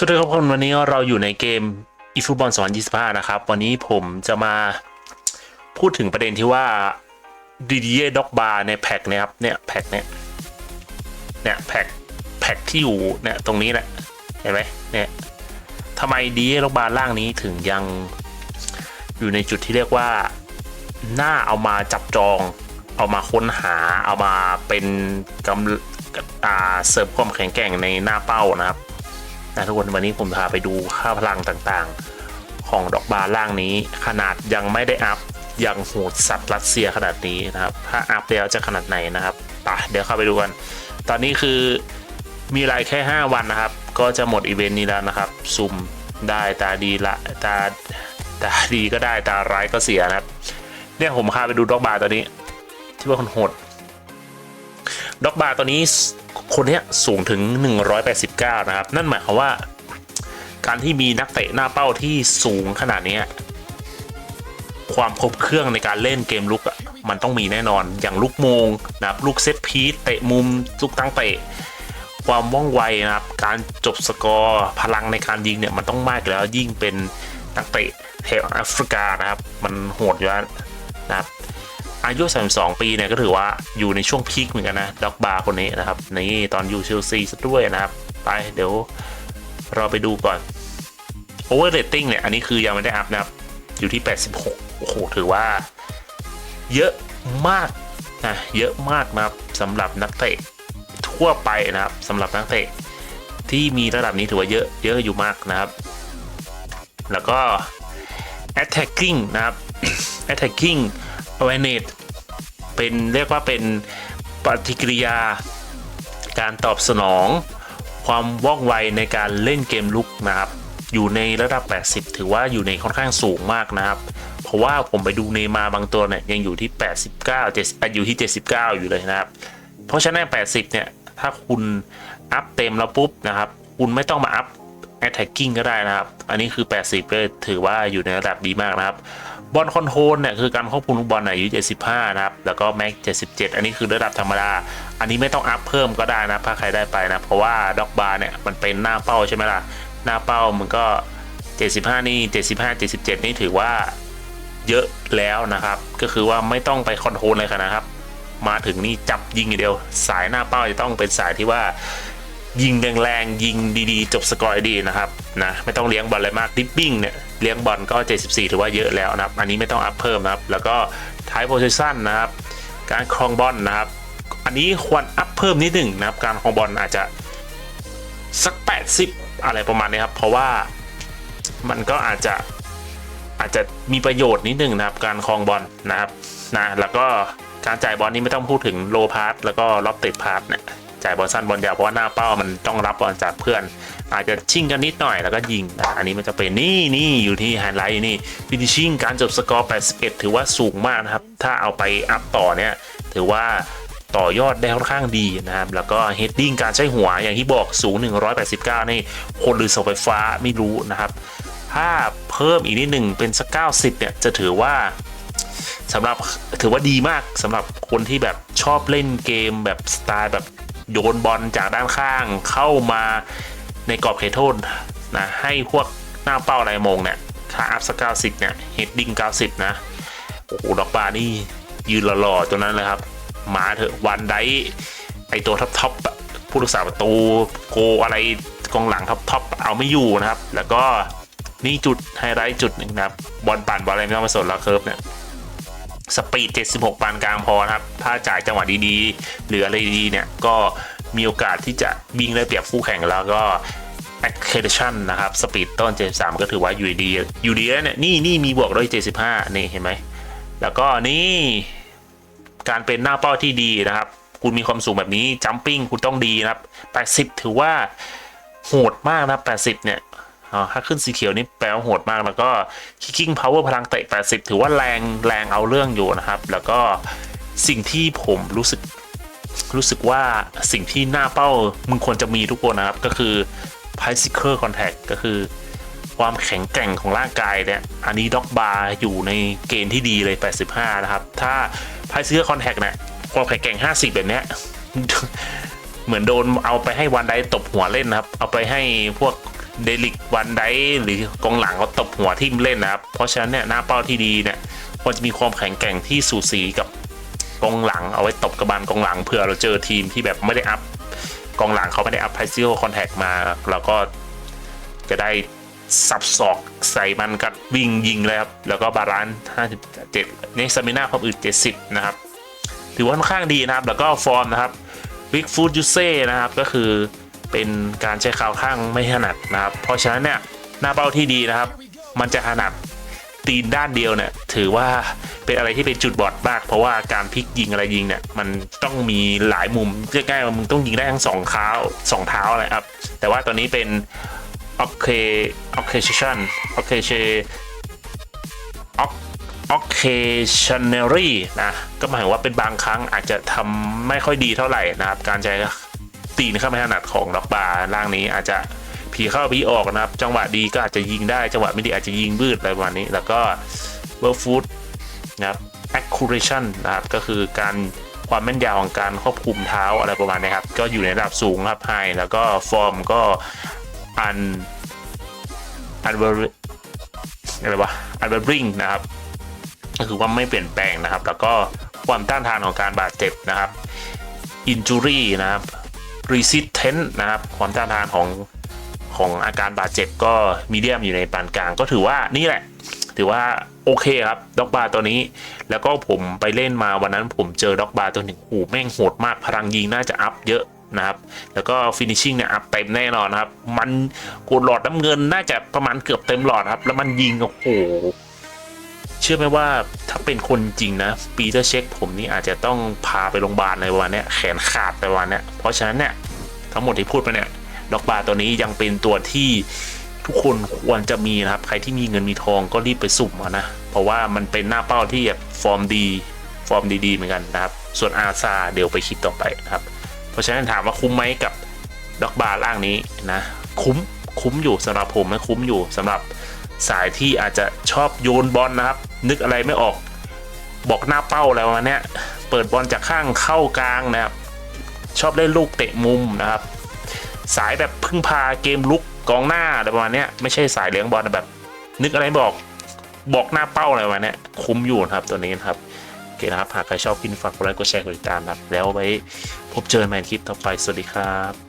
สวัสดีครับทุกคนวันนี้เราอยู่ในเกม e f o o t b a l l 2025 นะครับ วันนี้ผมจะมาพูดถึงประเด็นที่ว่าดีดีเอด็อกบาร์ในแพ็กนี่ยครับเนี่ยแพ็กเนี่ยเนี่ยแพ็กแพ็กที่อยู่เนี่ยตรงนี้แหละเห็นไหมเนี่ยทำไมดีเอด็อกบาร์ล่างนี้ถึงยังอยู่ในจุดที่เรียกว่าหน่าเอามาจับจอง เอามาค้นหาเอามาเป็นกำอ่าเสริมความแข็งแกร่งในหน้าเป้านะครับ นะทุกคนวันนี้ผมพาไปดูค่าพลังต่างๆ ของดอกบาร์ล่างนี้ ขนาดยังไม่ได้อัพยังโหดสัตว์รัสเซียขนาดนี้นะครับ ถ้าอัพแล้วจะขนาดไหนนะครับไปเดี๋ยวเข้าไปดูกัน ตอนนี้คือมีรายแค่ 5 วันนะครับ ก็จะหมดอีเวนต์นี้แล้วนะครับซุ่มได้ตาดีละตาตาดีก็ได้ตาร้ายก็เสียนะครับ เนี่ยผมพาไปดูดอกบาร์ตัวนี้ ที่ว่าคนโหด ด็อกบาร์ตัวนี้คนนี้สูงถึง 189 นะครับ นั่นหมายความว่า การที่มีนักเตะหน้าเป้าที่สูงขนาดนี้ ความครบเครื่องในการเล่นเกมลุกอะมันต้องมีแน่นอนอย่างลูกโมงนะครับลูกเซตพีทเตะมุมลูกตั้งเตะความว่องไวนะครับ การจบสกอร์พลังในการยิงเนี่ยมันต้องมากแล้วยิ่งเป็นนักเตะแถบแอฟริกานะครับ มันโหดอยู่แล้วนะครับ อายุ 32 ปีเนี่ยก็ถือว่าอยู่ในช่วงพีคเหมือนกันนะด็อกบาร์คนนี้นะครับนี่ตอนอยู่เชลซีซะด้วยนะครับ ไปเดี๋ยวเราไปดูก่อนโอเวอร์เรตติ้งเนี่ยอันนี้คือยังไม่ได้อัพนะครับ อยู่ที่ 86 โอ้โห ถือว่า เยอะมากนะเยอะมากนะครับสำหรับนักเตะทั่วไปนะครับสำหรับนักเตะที่มีระดับนี้ถือว่าเยอะเยอะอยู่มากนะครับ แล้วก็ attacking นะครับ attacking awareness เป็นเรียกว่าเป็นปฏิกิริยา การตอบสนอง ความว่องไวในการเล่นเกมลุกนะครับอยู่ในระดับ 80 ถือว่าอยู่ในค่อนข้างสูงมากนะครับ เพราะว่าผมไปดูเนมาบางตัวเนี่ยยังอยู่ที่ 89 7อยู่ที่ 79 อยู่เลยนะครับ เพราะฉะนั้น 80 เนี่ย ถ้าคุณอัพเต็มแล้วปุ๊บนะครับ คุณไม่ต้องมาอัพ attacking ก็ได้นะครับ อันนี้คือ 80เลยถือว่าอยู่ในระดับดีมากนะครับ บอลคอนโทรลเนี่ยคือการควบคุมลูกบอลอายุ 75 นะครับ แล้วก็แม็ก 77 อันนี้คือระดับธรรมดา อันนี้ไม่ต้องอัพเพิ่มก็ได้นะถ้าใครได้ไปนะ เพราะว่าด็อกบาร์เนี่ยมันเป็นหน้าเป้าใช่ไหมล่ะ หน้าเป้ามันก็ 75 นี่ 75 77 นี่ถือว่าเยอะแล้วนะครับ ก็คือว่าไม่ต้องไปคอนโทรลเลยค่ะนะครับ มาถึงนี่จับยิงอย่างเดียว สายหน้าเป้าจะต้องเป็นสายที่ว่ายิงแรงๆยิงดีๆ จบสกอร์ดีนะครับนะไม่ต้องเลี้ยงบอลอะไรมากดิปปิ้งเนี่ย เลี้ยงบอลก็ 74 ถือว่าเยอะแล้วนะครับ อันนี้ไม่ต้องอัพเพิ่มนะครับ แล้วก็ท้ายโพซิชันนะครับ การครองบอลนะครับ อันนี้ควรอัพเพิ่มนิดหนึ่งนะครับ การครองบอลอาจจะสัก 80 อะไรประมาณนี้ครับ เพราะว่ามันก็อาจจะอาจจะมีประโยชน์นิดหนึ่งนะครับ การครองบอลนะครับนะแล้วก็การจ่ายบอลนี่ไม่ต้องพูดถึงโลพาสแล้วก็ล็อบติดพาสเนี่ย จ่ายบอลสั้นบอลยาวเพราะว่าหน้าเป้ามันต้องรับบอลจากเพื่อน อาจจะชิ่งกันนิดหน่อยแล้วก็ยิง อันนี้มันจะเป็นนี่นี่อยู่ที่ไฮไลท์นี่ฟินิชิ่งการจบสกอร์ 81 ถือว่าสูงมากนะครับ ถ้าเอาไปอัพต่อเนี่ยถือว่าต่อยอดได้ค่อนข้างดีนะครับ แล้วก็เฮดดิ้งการใช้หัวอย่างที่บอกสูง 189 นี่คนหรือเสาไฟฟ้าไม่รู้นะครับ ถ้าเพิ่มอีกนิดหนึ่งเป็นสัก 90 เนี่ยจะถือว่าสำหรับถือว่าดีมากสำหรับคนที่แบบชอบเล่นเกมแบบสไตล์แบบ โยนบอลจากด้านข้างเข้ามาในกรอบเขตโทษนะให้พวกหน้าเป้าไรมงเนี่ยคาอัพสก้าสิบเนี่ยเฮดดิ้งเก้าสิบนะโอ้โหดอกบานี่ยืนหล่อๆตัวนั้นเลยครับมาเถอะวันไดไอตัวท็อปท็อปผู้รักษาประตูโกอะไรกองหลังท็อปท็อปเอาไม่อยู่นะครับ แล้วก็นี่จุดไฮไลท์จุดหนึ่งนะครับบอลปั่นบอลอะไรไม่ต้องมาสนแล้วเคิร์ฟเนี่ย สปีด 76 ปานกลางพอนะครับ ถ้าจ่ายจังหวะดีๆ หรืออะไรดีเนี่ย ก็มีโอกาสที่จะวิ่งได้เปรียบคู่แข่งแล้วก็ acceleration นะครับ สปีดต้น 73 ก็ถือว่าอยู่ดีอยู่ดีแล้วเนี่ย นี่นี่มีบวกด้วย 75 นี่เห็นไหม แล้วก็นี่ การเป็นหน้าเป้าที่ดีนะครับ คุณมีความสูงแบบนี้ jumping คุณต้องดีนะครับ 80 ถือว่าโหดมากนะ80 เนี่ย อ๋อถ้าขึ้นสีเขียวนี่แปลว่าโหดมาก แล้วก็ kicking power พลังเตะ 80 ถือว่าแรงแรงเอาเรื่องอยู่นะครับ แล้วก็สิ่งที่ผมรู้สึกรู้สึกว่าสิ่งที่หน้าเป้ามึงควรจะมีทุกคนนะครับ ก็คือ physical contact ก็คือความแข็งแกร่งของร่างกายเนี่ยอันนี้ด็อกบาร์อยู่ในเกณฑ์ที่ดีเลย 85 นะครับ ถ้า physical contact เนี่ยความแข็งแกร่ง 50 แบบเนี้ยเหมือนโดนเอาไปให้วันไดตบหัวเล่นนะครับ เอาไปให้พวก เดลิกวันไดหรือกองหลังเขาตบหัวทิมเล่นนะครับ เพราะฉะนั้นเนี่ยหน้าเป้าที่ดีเนี่ยควรจะมีความแข็งแกร่งที่สูสีกับกองหลังเอาไว้ตบกระบาลกองหลังเผื่อเราเจอทีมที่แบบไม่ได้อัพกองหลังเขาไม่ได้อัพไพซิโอคอนแทคมาเราก็จะได้สับศอกใส่มันกับวิ่งยิงเลยครับ แล้วก็บาลานซ์57ในสมินาความอื่น70 นะครับ ถือว่าค่อนข้างดีนะครับ แล้วก็ฟอร์มนะครับวิกฟูดยูเซ่นะครับ ก็คือ เป็นการใช้ข่าวข้างไม่ถนัดนะครับ เพราะฉะนั้นเนี่ยหน้าเป้าที่ดีนะครับ มันจะถนัดตีนด้านเดียวเนี่ยถือว่าเป็นอะไรที่เป็นจุดบอดมาก เพราะว่าการพลิกยิงอะไรยิงเนี่ยมันต้องมีหลายมุมใกล้ๆมึงต้องยิงได้ทั้งสองเท้าสองเท้าอะไรครับแต่ว่าตอนนี้เป็น o c c a occasion occasion occasionary นะก็หมายว่าเป็นบางครั้งอาจจะทำไม่ค่อยดีเท่าไหร่นะครับ การใช้ ตีนเข้าไม่ถนัดของล็อกบาร์ล่างนี้อาจจะผีเข้าผีออกนะครับ จังหวะดีก็อาจจะยิงได้ จังหวะไม่ดีอาจจะยิงบืดอะไรประมาณนี้ แล้วก็ w o r foot นะครับ accuracy นะครับก็คือการความแม่นยำของการควบคุมเท้าอะไรประมาณนี้ครับ ก็อยู่ในระดับสูงครับไฮแล้วก็ฟอร์มก็อันอันเบอร์อะไรวะอันเบอร์ริงนะครับ ก็คือว่าไม่เปลี่ยนแปลงนะครับ แล้วก็ความต้านทานของการบาดเจ็บนะครับ injury นะครับ resistant นะครับ ความต้านทานของของอาการบาดเจ็บก็มีเดียมอยู่ในปานกลาง ก็ถือว่านี่แหละ ถือว่าโอเคครับด็อกบาร์ตัวนี้ แล้วก็ผมไปเล่นมาวันนั้นผมเจอด็อกบาร์ตัวหนึ่งโอ้แม่งโหดมากพลังยิงน่าจะอัพเยอะนะครับ แล้วก็ฟินิชชิ่งเนี่ยอัพเต็มแน่นอนครับ มันกดหลอดน้ำเงินน่าจะประมาณเกือบเต็มหลอดครับ แล้วมันยิงโอ้โห เชื่อไหมว่าถ้าเป็นคนจริงนะปีเตอร์เช็คผมนี่อาจจะต้องพาไปโรงพยาบาลในวันนี้แขนขาดไปวันนี้เพราะฉะนั้นเนี่ยทั้งหมดที่พูดไปเนี่ยด็อกบาร์ตัวนี้ยังเป็นตัวที่ทุกคนควรจะมีนะครับ ใครที่มีเงินมีทองก็รีบไปสุ่มเอานะ เพราะว่ามันเป็นหน้าเป้าที่แบบฟอร์มดีฟอร์มดีๆเหมือนกันนะครับ ส่วนอาซาเดี๋ยวไปคิดต่อไปนะครับ เพราะฉะนั้นถามว่าคุ้มไหมกับด็อกบาร์ล่างนี้นะ คุ้มคุ้มอยู่สำหรับผมนะคุ้มอยู่สำหรับ สายที่อาจจะชอบโยนบอลนะครับ นึกอะไรไม่ออกบอกหน้าเป้าอะไรประมาณเนี้ยเปิดบอลจากข้างเข้ากลางนะครับ ชอบเล่นลูกเตะมุมนะครับ สายแบบพึ่งพาเกมลุกกองหน้าอะไรประมาณเนี้ยไม่ใช่สายเลี้ยงบอลแบบ นึกอะไรบอกบอกหน้าเป้าอะไรประมาณเนี้ยคุ้มอยู่นะครับตัวนี้นะครับโอเคนะครับหากใครชอบกินฝากกดไลค์กดแชร์กดติดตามนะครับแล้วไว้พบเจอกันใหม่ในคลิปต่อไปสวัสดีครับ